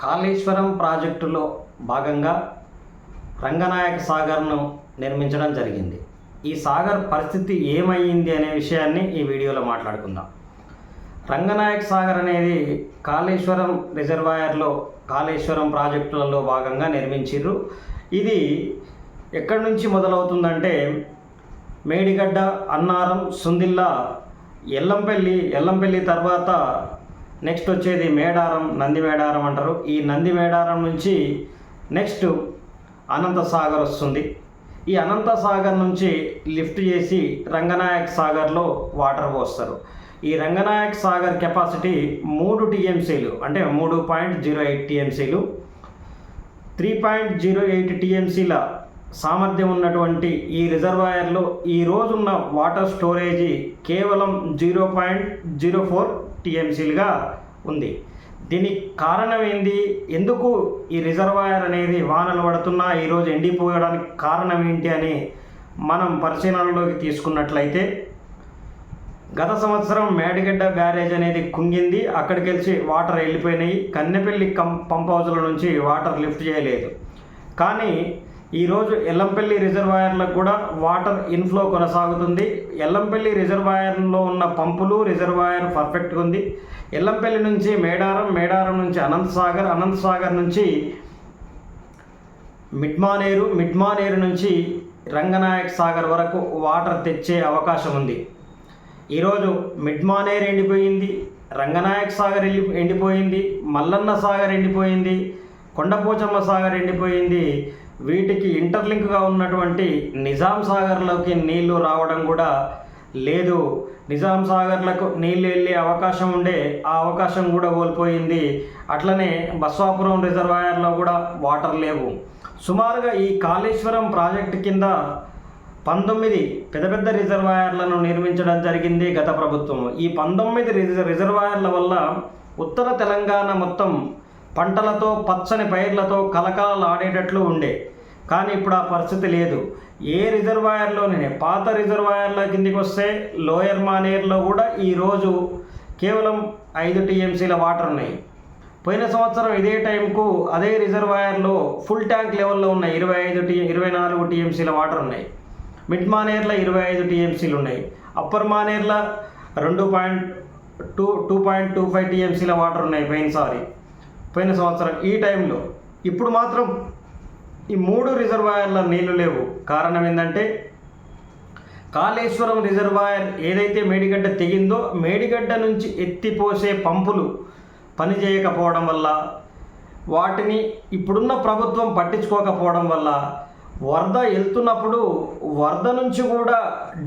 కాళేశ్వరం ప్రాజెక్టులో భాగంగా రంగనాయక సాగర్ను నిర్మించడం జరిగింది. ఈ సాగర్ పరిస్థితి ఏమైంది అనే విషయాన్ని ఈ వీడియోలో మాట్లాడుకుందాం. రంగనాయక సాగర్ అనేది కాళేశ్వరం రిజర్వాయర్లో కాళేశ్వరం ప్రాజెక్టులలో భాగంగా నిర్మించారు ఇది ఎక్కడి నుంచి మొదలవుతుందంటే మేడిగడ్డ అన్నారం సుందిల్లా ఎల్లంపల్లి ఎల్లంపల్లి తర్వాత నెక్స్ట్ వచ్చేది మేడారం నంది మేడారం అంటారు. ఈ నంది మేడారం నుంచి నెక్స్ట్ అనంత సాగర్ వస్తుంది. ఈ అనంత సాగర్ నుంచి లిఫ్ట్ చేసి రంగనాయక్ సాగర్లో వాటర్ పోస్తారు. ఈ రంగనాయక్ సాగర్ కెపాసిటీ మూడు టీఎంసీలు అంటే మూడు పాయింట్ జీరో ఎయిట్ టీఎంసీలు. త్రీ పాయింట్ జీరో ఎయిట్ టీఎంసీల సామర్థ్యం ఉన్నటువంటి ఈ రిజర్వాయర్లో ఈ రోజున్న వాటర్ స్టోరేజీ కేవలం జీరో పాయింట్ జీరో ఫోర్ టీఎంసీలుగా ఉంది. దీనికి కారణం ఏంది? ఎందుకు ఈ రిజర్వాయర్ అనేది వానలు పడుతున్నా ఈరోజు ఎండిపోయడానికి కారణం ఏంటి అని మనం పరిశీలనలోకి తీసుకున్నట్లయితే గత సంవత్సరం మేడిగడ్డ బ్యారేజ్ అనేది కుంగింది. అక్కడికి వెళ్ళి వాటర్ వెళ్ళిపోయినాయి. కన్నెపల్లి కం పంప్ హౌజ్ల నుంచి వాటర్ లిఫ్ట్ చేయలేదు. కానీ ఈరోజు ఎల్లంపల్లి రిజర్వాయర్లకు కూడా వాటర్ ఇన్ఫ్లో కొనసాగుతుంది. ఎల్లంపల్లి రిజర్వాయర్లో ఉన్న పంపులు రిజర్వాయర్ పర్ఫెక్ట్గా ఉంది. ఎల్లంపల్లి నుంచి మేడారం మేడారం నుంచి అనంత్ సాగర్ అనంత్ సాగర్ నుంచి మిడ్మానేరు మిడ్మానేరు నుంచి రంగనాయక్ సాగర్ వరకు వాటర్ తెచ్చే అవకాశం ఉంది. ఈరోజు మిడ్మానేర్ ఎండిపోయింది రంగనాయక్ సాగర్ ఎండి ఎండిపోయింది మల్లన్న సాగర్ ఎండిపోయింది కొండపోచమ్మ సాగర్ ఎండిపోయింది వీటికి ఇంటర్లింక్గా ఉన్నటువంటి నిజాం సాగర్లోకి నీళ్ళు రావడం కూడా లేదు. నిజాం సాగర్లకు నీళ్ళు వెళ్ళే అవకాశం ఉండే ఆ అవకాశం కూడా కోల్పోయింది. అట్లనే బస్వాపురం రిజర్వాయర్లో కూడా వాటర్ లేవు. సుమారుగా ఈ కాళేశ్వరం ప్రాజెక్టు కింద పంతొమ్మిది పెద్ద పెద్ద రిజర్వాయర్లను నిర్మించడం జరిగింది గత ప్రభుత్వం. ఈ పంతొమ్మిది రిజ రిజర్వాయర్ల వల్ల ఉత్తర తెలంగాణ మొత్తం పంటలతో పచ్చని పైర్లతో కలకలలాడేటట్లు ఉండే. కానీ ఇప్పుడు ఆ పరిస్థితి లేదు. ఏ రిజర్వాయర్లోనే పాత రిజర్వాయర్ల కిందికి వస్తే లోయర్ మానేర్లో కూడా ఈరోజు కేవలం ఐదు టీఎంసీల వాటర్ ఉన్నాయి. పోయిన సంవత్సరం ఇదే టైంకు అదే రిజర్వాయర్లో ఫుల్ ట్యాంక్ లెవెల్లో ఉన్నాయి ఇరవై ఐదు టీ ఇరవై నాలుగు టీఎంసీల వాటర్ ఉన్నాయి. మిడ్ మానేర్ల ఇరవై ఐదు టీఎంసీలు ఉన్నాయి. అప్పర్ మానేర్ల రెండు point two two point two five టీఎంసీల వాటర్ ఉన్నాయి పోయినసారి పోయిన సంవత్సరం ఈ టైంలో. ఇప్పుడు మాత్రం ఈ మూడు రిజర్వాయర్ల నీళ్ళు లేవు. కారణం ఏంటంటే కాళేశ్వరం రిజర్వాయర్ ఏదైతే మేడిగడ్డ తెగిందో మేడిగడ్డ నుంచి ఎత్తిపోసే పంపులు పనిచేయకపోవడం వల్ల వాటిని ఇప్పుడున్న ప్రభుత్వం పట్టించుకోకపోవడం వల్ల వరద వెళ్తున్నప్పుడు వరద నుంచి కూడా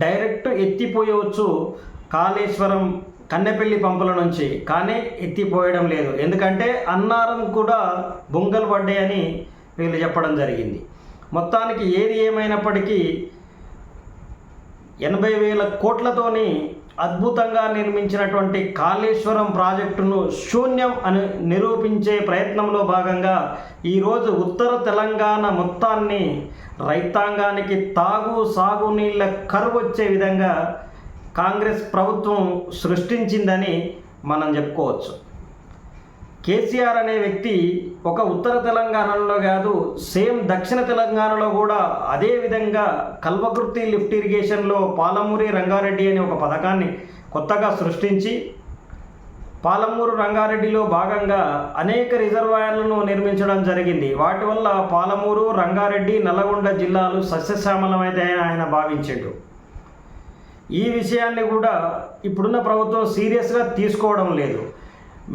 డైరెక్ట్ ఎత్తిపోయవచ్చు కాళేశ్వరం కన్నెపల్లి పంపుల నుంచి కానీ ఎత్తిపోయడం లేదు. ఎందుకంటే అన్నారం కూడా బొంగలు పడ్డాయని వీళ్ళు చెప్పడం జరిగింది. మొత్తానికి ఏది ఏమైనప్పటికీ ఎనభై వేల కోట్లతోని అద్భుతంగా నిర్మించినటువంటి కాళేశ్వరం ప్రాజెక్టును శూన్యం అని నిరూపించే ప్రయత్నంలో భాగంగా ఈరోజు ఉత్తర తెలంగాణ మొత్తాన్ని రైతాంగానికి తాగు సాగునీళ్ళ కరువు వచ్చే విధంగా కాంగ్రెస్ ప్రభుత్వం సృష్టించిందని మనం చెప్పుకోవచ్చు. కేసీఆర్ అనే వ్యక్తి ఒక ఉత్తర తెలంగాణలో కాదు సేమ్ దక్షిణ తెలంగాణలో కూడా అదే విధంగా కల్వకుర్తి లిఫ్ట్ ఇరిగేషన్లో పాలమూరి రంగారెడ్డి అనే ఒక పథకాన్ని కొత్తగా సృష్టించి పాలమూరు రంగారెడ్డిలో భాగంగా అనేక రిజర్వాయర్లను నిర్మించడం జరిగింది. వాటి వల్ల పాలమూరు రంగారెడ్డి నల్లగొండ జిల్లాలు సస్యశ్యామలమైతాయని ఆయన భావించాడు. ఈ విషయాన్ని కూడా ఇప్పుడున్న ప్రభుత్వం సీరియస్గా తీసుకోవడం లేదు.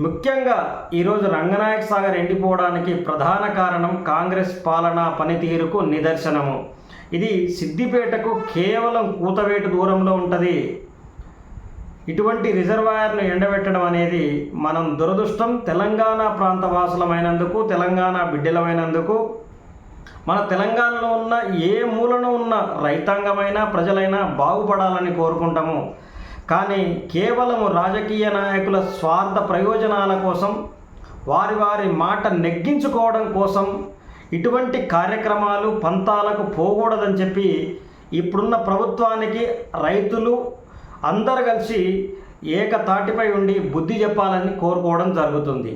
ముఖ్యంగా ఈరోజు రంగనాయక సాగర్ ఎండిపోవడానికి ప్రధాన కారణం కాంగ్రెస్ పాలనా పనితీరుకు నిదర్శనము. ఇది సిద్దిపేటకు కేవలం కూతవేటు దూరంలో ఉంటుంది. ఇటువంటి రిజర్వాయర్ను ఎండబెట్టడం అనేది మనం దురదృష్టం తెలంగాణ ప్రాంత వాసులమైనందుకు తెలంగాణ బిడ్డలమైనందుకు మన తెలంగాణలో ఉన్న ఏ మూలను ఉన్న రైతాంగమైనా ప్రజలైనా బాగుపడాలని కోరుకుంటాము. కానీ కేవలము రాజకీయ నాయకుల స్వార్థ ప్రయోజనాల కోసం వారి వారి మాట నెగ్గించుకోవడం కోసం ఇటువంటి కార్యక్రమాలు పంతాలకు పోకూడదని చెప్పి ఇప్పుడున్న ప్రభుత్వానికి రైతులు అందరు కలిసి ఏకతాటిపై ఉండి బుద్ధి చెప్పాలని కోరుకోవడం జరుగుతుంది.